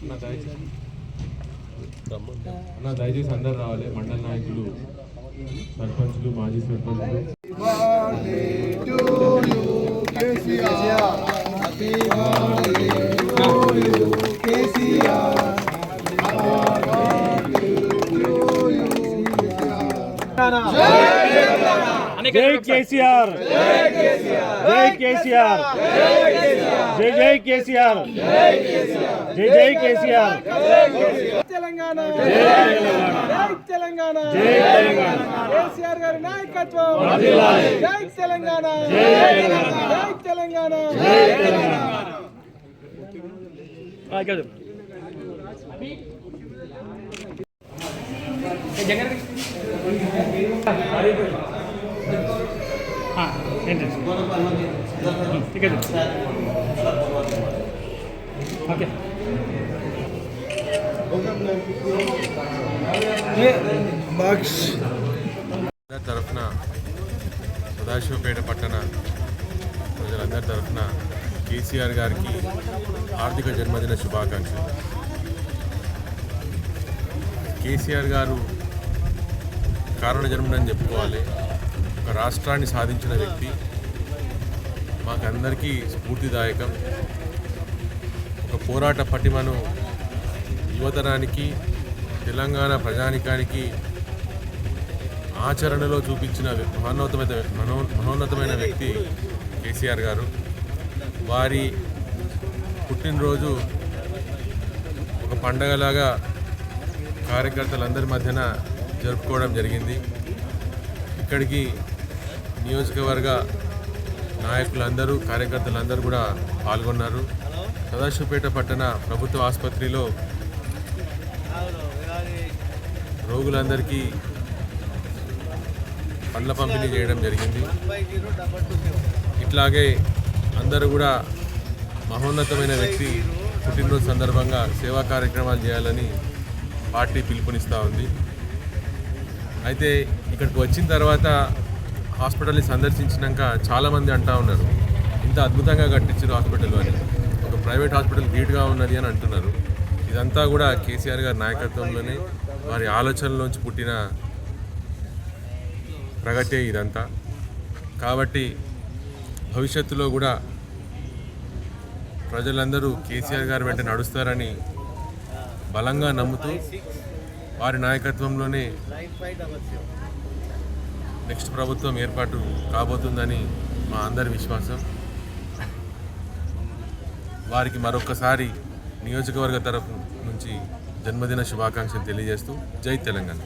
అన్న దయచేసి. అందరు రావాలి. మండల నాయకులు సర్పంచ్లు మాజీ సర్పంచ్లు. జై కేసీఆర్ జై కేసీఆర్. జై జై కేసీఆర్. జై జై కేసీఆర్. తెలంగాణ. తెలంగాణ. కేసీఆర్ గారి నాయకత్వం. జై తెలంగాణ. జై తెలంగాణ. జై తెలంగాణ జై ఓకే. తరఫున సదాశివపేట పట్టణ ప్రజలందరి తరఫున కేసీఆర్ గారికి ఆర్థిక జన్మదిన శుభాకాంక్షలు. కేసీఆర్ గారు కారణ జన్మదని చెప్పుకోవాలి. ఒక రాష్ట్రాన్ని సాధించిన వ్యక్తి. మాకందరికీ స్ఫూర్తిదాయకం. ఒక పోరాట పటిమను యువతరానికి తెలంగాణ ప్రజానికానికి ఆచరణలో చూపించిన మనోన్నతమైన మనో మనోన్నతమైన వ్యక్తి కేసీఆర్ గారు. వారి పుట్టినరోజు ఒక పండగలాగా కార్యకర్తలందరి మధ్యన జరుపుకోవడం జరిగింది. ఇక్కడికి నియోజకవర్గ నాయకులందరూ కార్యకర్తలందరూ కూడా పాల్గొన్నారు. సదాశివపేట పట్టణ ప్రభుత్వ ఆసుపత్రిలో రోగులందరికీ పండ్ల పంపిణీ చేయడం జరిగింది. ఇట్లాగే అందరూ కూడా మహోన్నతమైన వ్యక్తి పుట్టినరోజు సందర్భంగా సేవా కార్యక్రమాలు చేయాలని పార్టీ పిలుపునిస్తూ ఉంది. అయితే ఇక్కడికి వచ్చిన తర్వాత హాస్పిటల్ని సందర్శించినాక చాలామంది అంటూ ఉన్నారు ఇంత అద్భుతంగా కట్టించారు హాస్పిటల్ అని. ఒక ప్రైవేట్ హాస్పిటల్ నీట్గా ఉన్నది అని అంటున్నారు. ఇదంతా కూడా కేసీఆర్ గారి నాయకత్వంలోనే వారి ఆలోచనలోంచి పుట్టిన ప్రగతే ఇదంతా. కాబట్టి భవిష్యత్తులో కూడా ప్రజలందరూ కేసీఆర్ గారి వెంట నడుస్తారని బలంగా నమ్ముతూ వారి నాయకత్వంలోనే నెక్స్ట్ ప్రభుత్వం ఏర్పాటు కాబోతుందని మా అందరి విశ్వాసం. వారికి మరొకసారి నియోజకవర్గ తరఫు నుంచి జన్మదిన శుభాకాంక్షలు తెలియజేస్తూ జై తెలంగాణ.